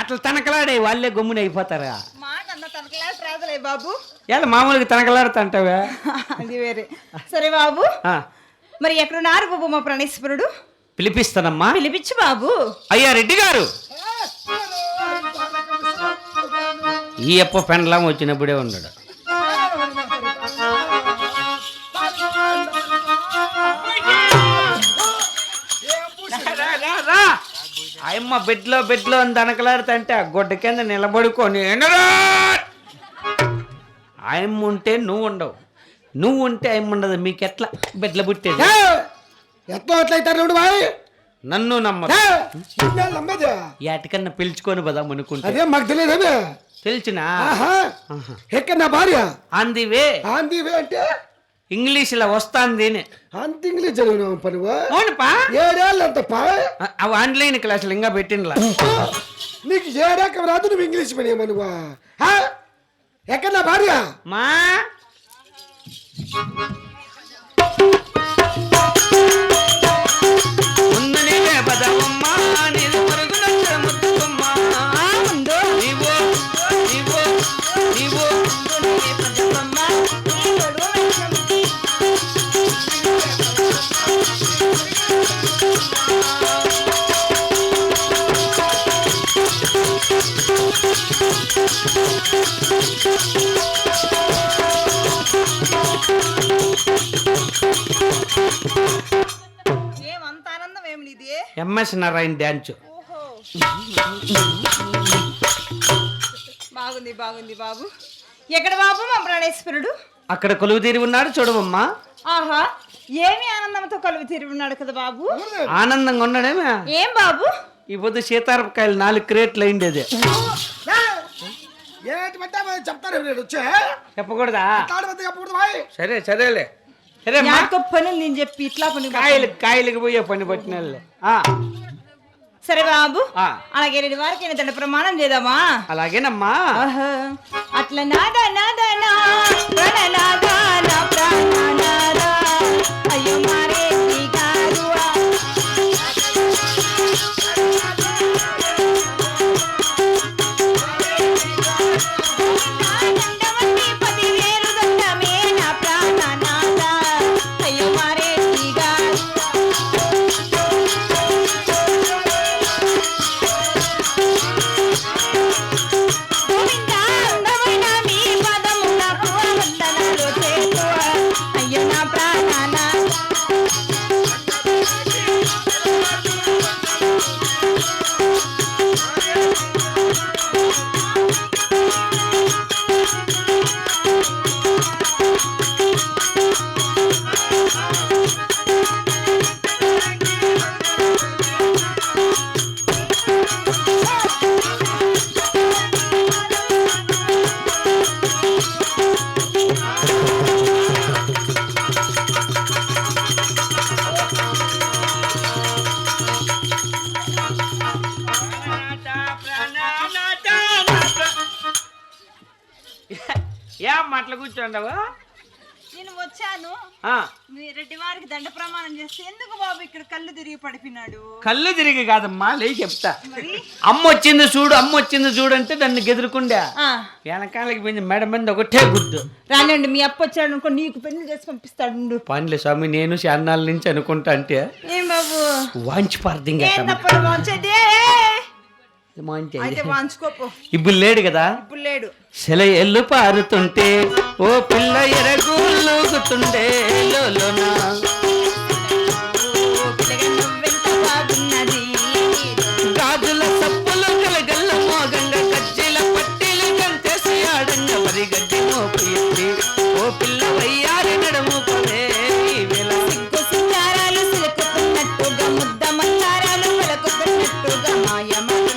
అట్లా తనకలాడే వాళ్ళే గమ్మున అయిపోతారా రాదులే బాబు. ఎలా మామూలుగా తనకలాడుతుంటావా అది వేరే. సరే బాబు. మరి ఎక్కడున్నారు బాబు మా ప్రణేశ్వరుడు? పిలిపిస్తానమ్మా. పిలిపించు బాబు. అయ్యా రెడ్డి గారు. ఈ అప్ప పెండ్లాం వచ్చినప్పుడే ఉన్నాడు. ఆయమ్మ బెడ్లో బెడ్లో అని దనకలాడుతుంటే ఆ గొడ్డ కింద నిలబడుకొని "ఎన్నరా?" ఆయమ్మ ఉంటే నువ్వు ఉండవు నువ్వు ఉంటే ఆయమ్మ ఉండదు మీకు ఎట్లా బెడ్ల పుట్టేది ఎట్లా అట్లయితారు చూడు బాయ్? నన్ను నమ్మరు. నమ్మది ఏటికన్నా పిలుచుకొని పోదాం అనుకుంటే. అదే మాకు తెలియదు తెలిసినా ఆహా. ఎక్కడ నా భార్య? ఆన్ ది వే ఆందివే అంటే? ఇంగ్లీష్లో వస్తాంది. అంత ఇంగ్లీష్ చదివినావు పనువా? అవునుపా. ఏడేళ్ళు అంత పా అ- అవి ఆన్లైన్ క్లాసులు ఇంకా పెట్టినలా నీకు ఏడాక రాదు నువ్వు ఇంగ్లీష్ మీడియం అనువా? ఎక్కడ నా భార్య ఎంఎస్ నారాయణ డ్యాన్స్. ఓహో. బాగుంది బాగుంది బాబు. ఎక్కడ బాబు మా ప్రాణేశ్వరుడు? అక్కడ కొలువు తీరి ఉన్నాడు చూడవమ్మా. ఆహా ఏమి ఆనందంతో కలువు తీరి ఉన్నాడు కదా బాబు? ఆనందంగా ఉన్నాడేమే. ఏం బాబు? ఈ పొద్దు సీతారపకాయలు నాలుగు క్రేట్లు అయిండేది. చెప్తారు చెప్పకూడదా? చెప్పకూడదు సరే సరేలే. సరే అమ్మా. యాకో పని నేను చెప్పి ఇట్లా పని కాయలు కాయలకి పోయే పని పట్టిన సరే బాబు. అలాగే రెండు వారికి దండ ప్రమాణం చేద్దామా అలాగేనమ్మా. అట్లా నాదా నాదా నా ప్రాణ నాదా నా ప్రాణ నాదా మాటలు కూర్చోండవా? నేను వచ్చాను. రెడ్డి వారికి దండ ప్రమాణం చేస్తే ఎందుకు బాబు ఇక్కడ కళ్ళు తిరిగి పడిపోయినాడు కళ్ళు తిరిగి కాదమ్మా లే చెప్తా. అమ్మ వచ్చింది చూడు అమ్మ వచ్చింది చూడు అంటే దాన్ని గెదురుకుండా. వెనకాలకి పోయింది మెడ మీద ఒకటే గుద్దు రానండి మీ అప్ప వచ్చాడు అనుకో నీకు పెళ్ళి చేసి పంపిస్తాడు పాండ్లే స్వామి నేను చాన్నాళ్ళ నుంచి అనుకుంటా అంటే. ఏం బాబు? వాంచి పార్థింగా ఇప్పుడు లేడు కదా? ఇప్పుడు లేడు. సెల ఎల్లు పారుతుంటే ఓ పిల్ల ఎరగూలుగుతుండే లోలోనా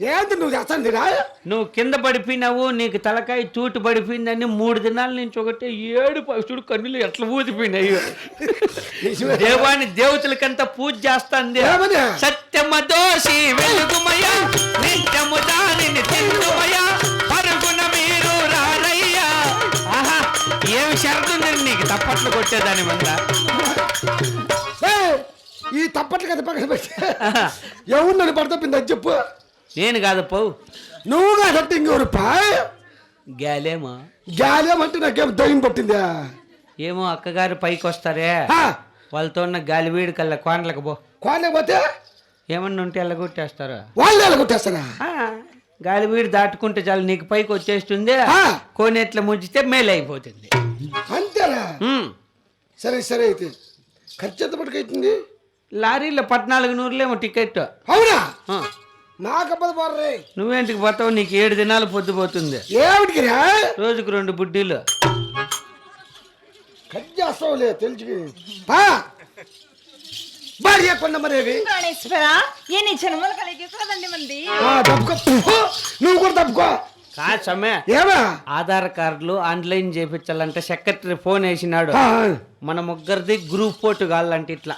ఏంది నువ్వు చేస్తాందిరా? నువ్వు కింద పడిపోయినావు నీకు తలకాయ తూటు పడిపోయిందని మూడు దినాల నుంచి ఒకటే ఏడు పక్షుడు కన్నులు ఎట్లా ఊదిపోయినాయి. దేవాని దేవతలకంతా పూజ చేస్తాంది? సత్యమ దోషి వెలుగుమయ నిత్యము దానిని పరుగున మీరు రారయ్యా. ఆహా ఏమి షరతుంది నీకు తప్పట్లు కొట్టేదాని ఏయ్, ఈ తప్పట్లు కదా పక్కన పెట్టి. ఎవరు నన్ను పడతా చెప్పు. నేను కాదు పో. నువ్వు కాబట్టి ఇంకెవరు పా గాలేమో గాలేమంటే నాకేం దయ్యం పట్టిందా? ఏమో అక్కగారు పైకి వస్తారే. వాళ్ళతో ఉన్న గాలి వీడి కల్లా కోనలకు పో. కోనలేకపోతే ఏమన్నా ఉంటే ఎల్లగొట్టేస్తారు? వాళ్ళు ఎలా కొట్టేస్తారా ఆ, గాలి వీడి దాటుకుంటే చాలు నీకు పైకి వచ్చేస్తుంది. కోనేట్ల ముంచితే మేలు అయిపోతుంది. ఉమ్. సరే సరే అయితే. ఖర్చు ఎంత పట్టుకైతుంది? లారీలో పద్నాలుగు నూరులేమో టికెట్ అవునా? పోర్రే నువ్వేంటికి పోతావు? నీకు ఏడు దినాలు పొద్దుపోతుంది ఏమిటికి రా రోజుకు రెండు బుడ్డీలు. ఖర్చు చేస్తావులే తెలుసుకి. పా. భార్య కొండ మరేవి ప్రాణేశ్వర ఎన్ని జన్మలు కలిగి కదండి మంది? ఆ, తప్పుకో తప్పుకో. నువ్వు కూడా తప్పుకో కాదు సమ్మె ఏమా? ఆధార్ కార్డులు ఆన్లైన్ చేపించాలంటే సెక్రటరీ ఫోన్ వేసినాడు. మన ముగ్గురిది గ్రూప్ ఫోటో కావాలంటే ఇట్లా.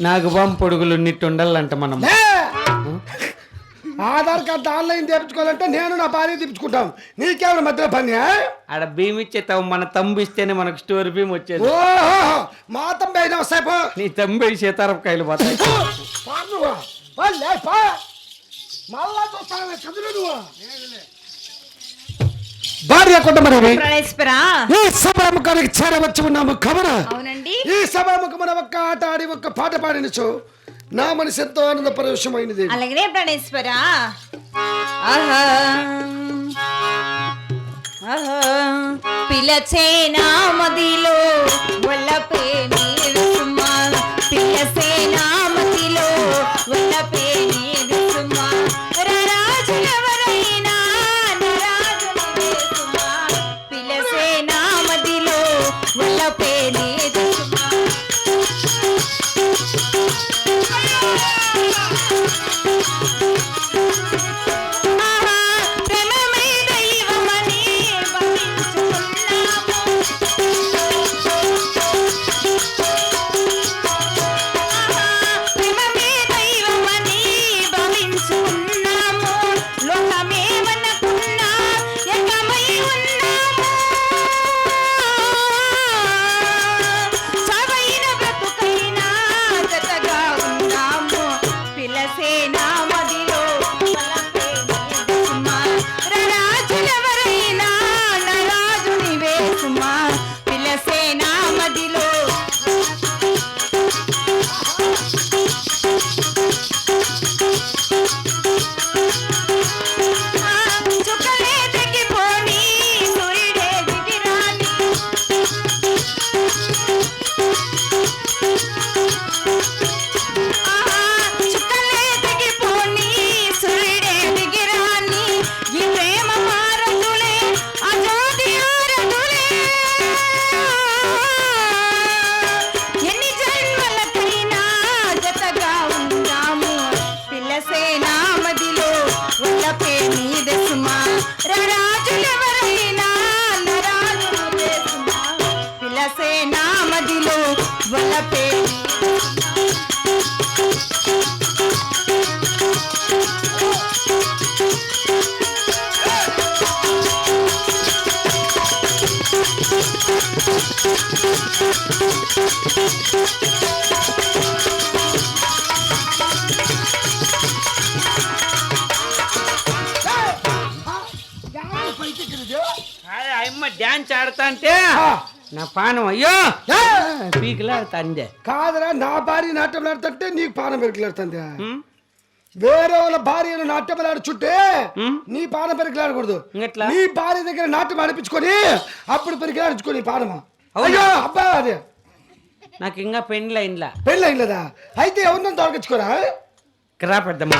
నాగబాం పొడుగులు నిట్టు ఉండాలంట మనం. ఆధార్ కార్డు ఆన్లైన్ తెప్పించుకోవాలంటే నేను నా భార్య తెప్పించుకుంటాం నీకేమైనా మధ్యలో పని? ఆడ భీమ్ ఇచ్చేతావు మన తమ్ము ఇస్తేనే మనకు స్టోర్ భీమ్ వచ్చేది. ఓహో మా తమ్మి అయినా వస్తాయి నీ తమ్మి సీతారపకాయలు పోతాయి. మళ్ళా చూస్తాను చదువు నువ్వు. భార్య ప్రాణేశ్వర ఈ సభాముఖానికి చేరవచ్చి ఉన్నాము కమన అవునండి. ఈ సభాముఖమున ఒక్క ఆట ఆడి ఒక్క పాట పాడినచో నా మనసు ఎంతో ఆనంద పరవశమైనది అలాగనే ప్రాణేశ్వర. ఆహా. పిలచేనా మదిలో వల్లపే నీరు అమ్మ డ్యాన్స్ ఆడతా అంటే. నా పానం అయ్యో. అందే కాదురా నా భార్య నాట్యం ఆడుతుంటే నీకు పానం పెరికలాడుతుంది? వేరే వాళ్ళ భార్యను నాట్యం ఆడుచుంటే. నీ పానం పెరికలాడకూడదు? నీ భార్య దగ్గర నాట్యం ఆడిపించుకొని అప్పుడు పెరికలాడించుకో నీ పానమా? అవునా? అయ్యో అబ్బా అదే. నాకు ఇంకా పెండ్ల ఇండ్లా పెళ్ళి అయిందా అయితే ఎవరినో తొలగించుకోరా? రా పెద్దమ్మ.